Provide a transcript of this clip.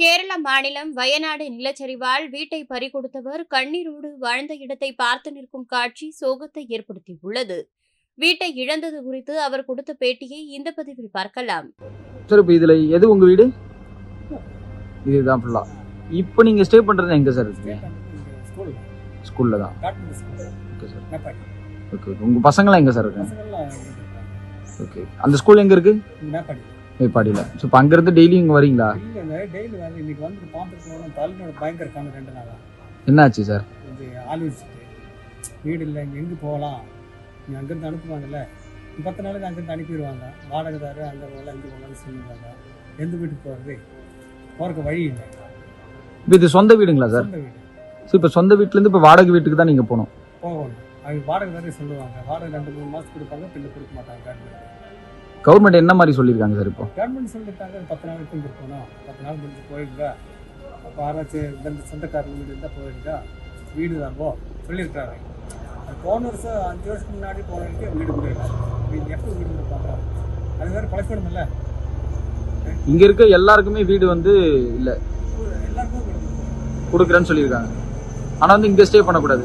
கேரள மாநிலம் வயநாடு நிலச்சரிவால் வீட்டை பறிகொடுத்தவர் கண்ணீரோடு வாழ்ந்த இடத்தை பார்த்து நிற்கும் காட்சி சோகத்தை ஏற்படுத்தியுள்ளது. வீட்டை இழந்தது குறித்து அவர் கொடுத்த பேட்டியை இந்த பதிவில் பார்க்கலாம். சார் இப்போ இதில் எது உங்கள் வீடு? இதுதான் ஃபுல்லாக இப்போ நீங்கள் ஸ்டே பண்ணுறது எங்கே சார் இருக்கீங்க ஸ்கூல் ஸ்கூலில் தான். ஓகே சார் ஓகே உங்கள் பசங்களாம் எங்கே சார் இருக்காங்க. ஓகே அந்த ஸ்கூல் எங்கே இருக்குது மேப்பாடியில். ஸோ இப்போ அங்கேருந்து டெய்லி இங்கே வரீங்களா? டெய்லி வேலை. இன்னைக்கு வந்து போகணும் தலைமையோட பயங்கர இருக்காங்க ரெண்டு நாளா. என்னாச்சு சார்? இது ஆள் வச்சுட்டு வீடு இல்லை இங்கே எங்கே போகலாம்? நீ அங்கேருந்து அனுப்புவாங்கல்ல? பத்து நாளைக்கு அங்கேருந்து அனுப்பிடுவாங்க. வாடகைதாரு அங்கே போகலாம் இங்கே போகலாம்னு சொல்லுவாங்க எந்த வீட்டுக்கு போகிறது போகிறக்கு வழி இல்லை. இது சொந்த வீடுங்களா சார்? சொந்த வீடு. ஸோ இப்போ சொந்த வீட்டிலேருந்து இப்போ வாடகை வீட்டுக்கு தான் நீங்கள் போகணும். போகணும். அவங்க வாடகைதாரே சொல்லுவாங்க. வாடகை ரெண்டு மூணு மாதத்துக்கு கொடுப்பாங்க பின்ன கொடுக்க மாட்டாங்க. கவர்மெண்ட் என்ன மாதிரி சொல்லியிருக்காங்க சார் இப்போ? கவர்மெண்ட் சொல்லிட்டாங்க பத்து நாளைக்கு இங்கே போகணும் பத்து நாள் முடிஞ்சு போயிடுங்க அப்போ யாராச்சும் இந்த சொந்தக்காரங்க வீடு இருந்தால் போயிடுங்க வீடு தான் போ சொல்லியிருக்காங்க போன வருஷம் அஞ்சு வருஷத்துக்கு முன்னாடி போனவங்களுக்கு வீடு முடியல வீடு எப்போ வீடு கொடுப்பாங்க? அது வேறு பழக்கணும் இல்லை இங்கே இருக்க எல்லாருக்குமே வீடு வந்து இல்லை. எல்லாருக்கும். கொடுக்குறேன்னு சொல்லியிருக்காங்க. ஆனால் வந்து இங்கே ஸ்டே பண்ணக்கூடாது.